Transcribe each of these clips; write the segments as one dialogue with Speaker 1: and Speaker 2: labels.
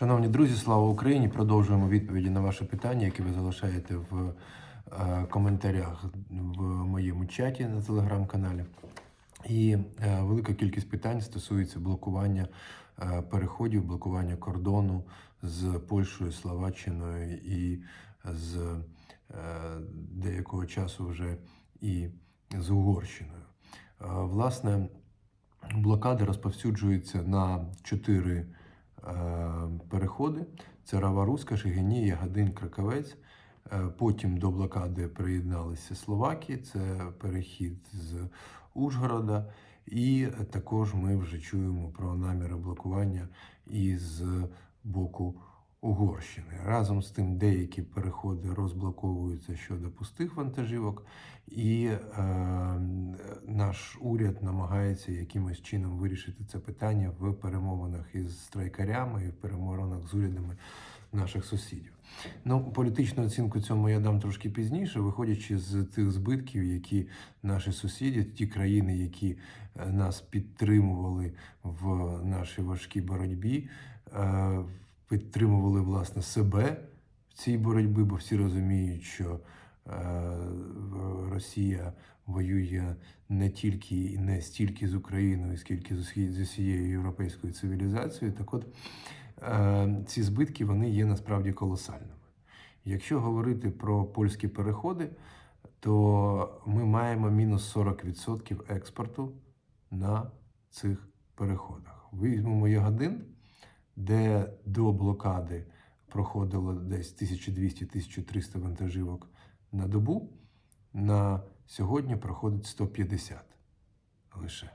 Speaker 1: Шановні друзі, слава Україні! Продовжуємо відповіді на ваші питання, які ви залишаєте в е, коментарях в моєму чаті на телеграм-каналі. І е, велика кількість питань стосується блокування е, переходів, блокування кордону з Польщею, Словаччиною і з деякого часу вже і з Угорщиною. Власне, блокади розповсюджуються на чотири переходи: це Рава-Руська, Шегині, Ягодин, Кракавець. Е, Потім до блокади приєдналися Словаки, це перехід з Ужгорода. І також ми вже чуємо про наміри блокування із боку Угорщини. Разом з тим деякі переходи розблоковуються щодо пустих вантажівок, і е, наш уряд намагається якимось чином вирішити це питання в перемовинах із страйкарями і в перемовинах з урядами наших сусідів. Ну, політичну оцінку цьому я дам трошки пізніше, виходячи з тих збитків, які наші сусіди, ті країни, які е, нас підтримували в нашій важкій боротьбі, е, підтримували власне себе в цій боротьбі, бо всі розуміють, що е, Росія воює не тільки і не стільки з Україною, скільки з усі- з усією європейською цивілізацією. Так от е, ці збитки вони є насправді колосальними. Якщо говорити про польські переходи, то ми маємо мінус 40% експорту на цих переходах. Візьмемо Ягодин, де до блокади проходило десь 1200-1300 вантажівок на добу. На сьогодні проходить 150 лише.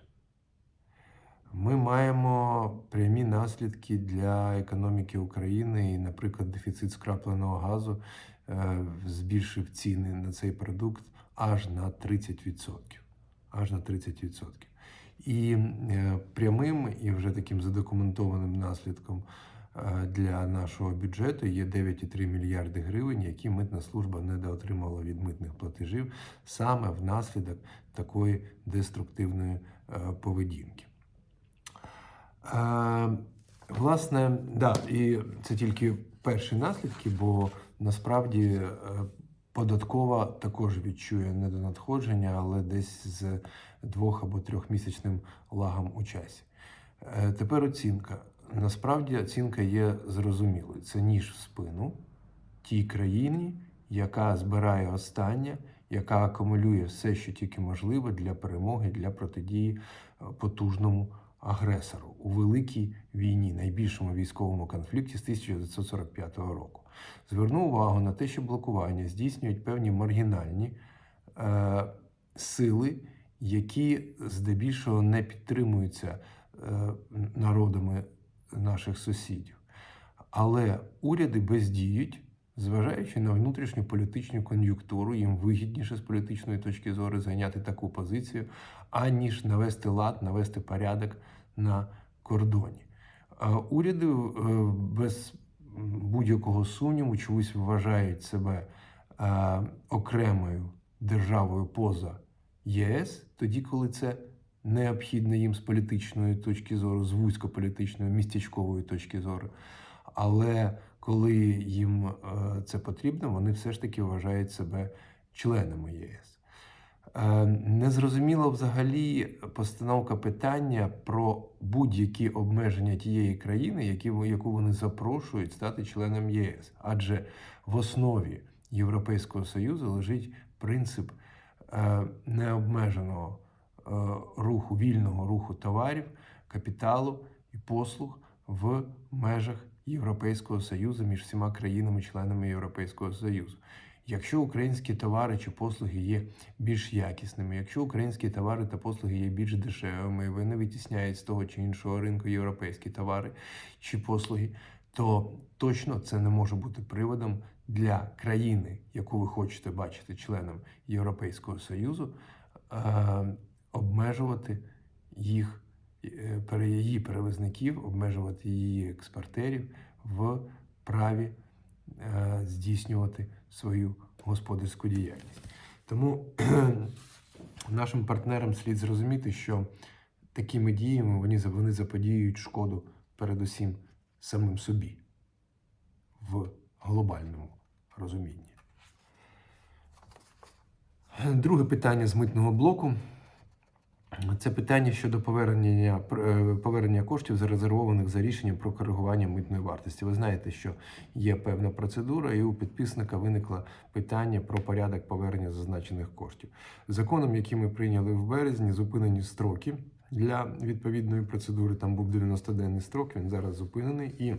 Speaker 1: Ми маємо прямі наслідки для економіки України, і, наприклад, дефіцит скрапленого газу е, збільшив ціни на цей продукт аж на 30%. Аж на 30%. І е, прямим і вже таким задокументованим наслідком е, для нашого бюджету є 9,3 мільярди гривень, які митна служба недоотримала від митних платежів саме внаслідок такої деструктивної е, поведінки. Власне, да, і це тільки перші наслідки, бо насправді податкова також відчує недонадходження, але десь з двох або трьохмісячним лагом у часі. Е, Тепер оцінка. Насправді оцінка є зрозумілою. Це ніж в спину тій країні, яка збирає останнє, яка акумулює все, що тільки можливе для перемоги, для протидії е, потужному агресору у великій війні, найбільшому військовому конфлікті з 1945 року. Зверну увагу на те, що блокування здійснюють певні маргінальні е, сили, які здебільшого не підтримуються е, народами наших сусідів. Але уряди бездіють, зважаючи на внутрішню політичну кон'юнктуру, їм вигідніше з політичної точки зору зайняти таку позицію, аніж навести лад, навести порядок на кордоні. Уряди е, без будь-якого сумніву чомусь вважають себе е, окремою державою поза ЄС, тоді, коли це необхідно їм з політичної точки зору, з вузькополітичної, містечкової точки зору. Але коли їм е, це потрібно, вони все ж таки вважають себе членами ЄС. Е, Незрозуміло взагалі постановка питання про будь-які обмеження тієї країни, які, яку вони запрошують стати членом ЄС. Адже в основі Європейського Союзу лежить принцип е, необмеженого руху, вільного руху товарів, капіталу і послуг в межах Європейського Союзу між всіма країнами-членами Європейського Союзу. Якщо українські товари чи послуги є більш якісними, якщо українські товари та послуги є більш дешевими, вони витісняють з того чи іншого ринку європейські товари чи послуги, то точно це не може бути приводом для країни, яку ви хочете бачити членом Європейського Союзу, е, обмежувати їх е, її перевізників, обмежувати її експортерів в праві е, здійснювати свою господарську діяльність. Тому нашим партнерам слід зрозуміти, що такими діями вони, вони заподіюють шкоду передусім самим собі. в глобальному розумінні. Друге питання з митного блоку. Це питання щодо повернення, е, повернення коштів зарезервованих за рішенням про коригування митної вартості. Ви знаєте, що є певна процедура, і у підписника виникло питання про порядок повернення зазначених коштів. Законом, який ми прийняли в березні, зупинені строки для відповідної процедури. Там був 90-денний строк, він зараз зупинений. І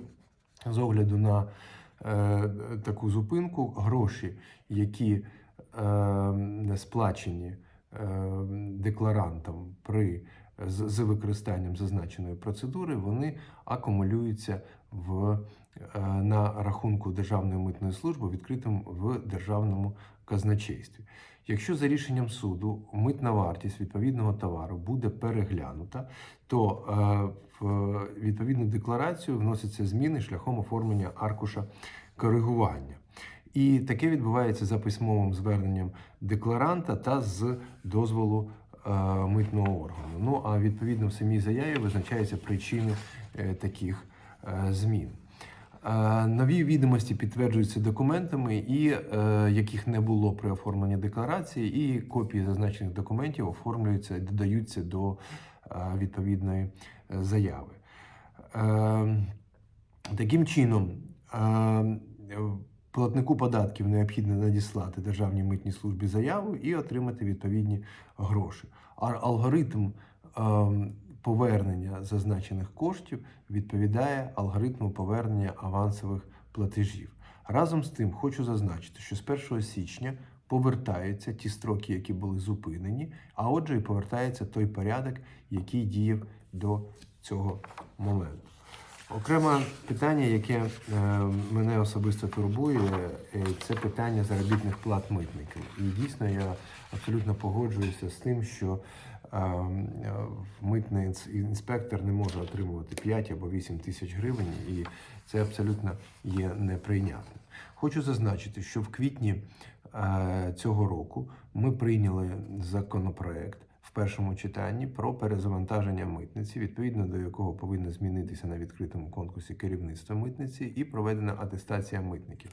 Speaker 1: з огляду на е, таку зупинку, гроші, які е, сплачені е, декларантом при з, з використанням зазначеної процедури, вони акумулюються в, е, на рахунку Державної митної служби, відкритим в державному казначействі. Якщо за рішенням суду митна вартість відповідного товару буде переглянута, то е, в відповідну декларацію вносяться зміни шляхом оформлення аркуша коригування. І таке відбувається за письмовим зверненням декларанта та з дозволу е, митного органу. Ну а відповідно в самій заяві визначаються причини е, таких е, змін. Е, Нові відомості підтверджуються документами, і е, яких не було при оформленні декларації, і копії зазначених документів оформлюються і додаються до е, відповідної е, заяви. Е, Таким чином, е, платнику податків необхідно надіслати Державній митній службі заяву і отримати відповідні гроші. А алгоритм е, повернення зазначених коштів відповідає алгоритму повернення авансових платежів. Разом з тим, хочу зазначити, що з 1 січня повертаються ті строки, які були зупинені, а отже, і повертається той порядок, який діяв до цього моменту. Окреме питання, яке е, мене особисто турбує, е, це питання заробітних плат митників. І дійсно я абсолютно погоджуюся з тим, що е, митний інспектор не може отримувати 5 або 8 тисяч гривень, і це абсолютно є неприйнятним. Хочу зазначити, що в квітні цього року ми прийняли законопроект в першому читанні про перезавантаження митниці, відповідно до якого повинно змінитися на відкритому конкурсі керівництво митниці і проведена атестація митників.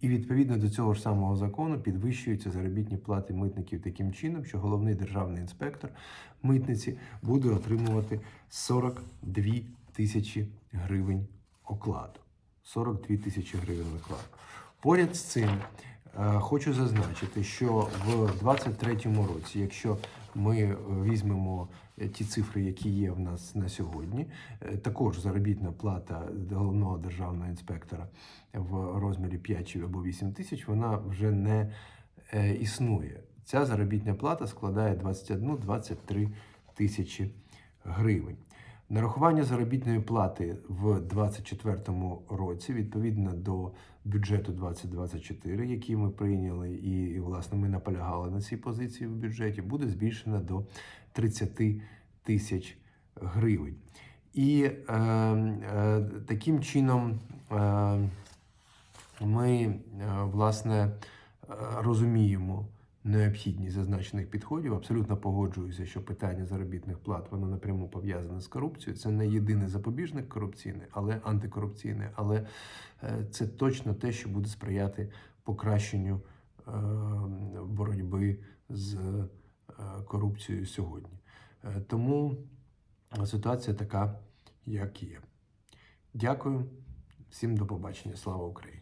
Speaker 1: І відповідно до цього ж самого закону підвищуються заробітні плати митників таким чином, що головний державний інспектор митниці буде отримувати 42 тисячі гривень окладу. 42 тисячі гривень окладу. Поряд з цим е, хочу зазначити, що в 2023 році, якщо ми візьмемо е, ті цифри, які є в нас на сьогодні, е, також заробітна плата головного державного інспектора в розмірі 5 або 8 тисяч, вона вже не е, існує. Ця заробітна плата складає 21-23 тисячі гривень. Нарахування заробітної плати в 2024 році відповідно до бюджету 2024, який ми прийняли, і, власне ми наполягали на цій позиції в бюджеті, буде збільшена до 30 тисяч гривень. І е, е, таким чином е, ми е, власне е, розуміємо необхідність зазначених підходів. Абсолютно погоджуюся, що питання заробітних плат воно напряму пов'язане з корупцією. Це не єдиний запобіжник корупційний, але антикорупційний. Але е, це точно те, що буде сприяти покращенню е, боротьби з е, корупцією сьогодні. Тому ситуація така, як є. Дякую. Всім до побачення. Слава Україні!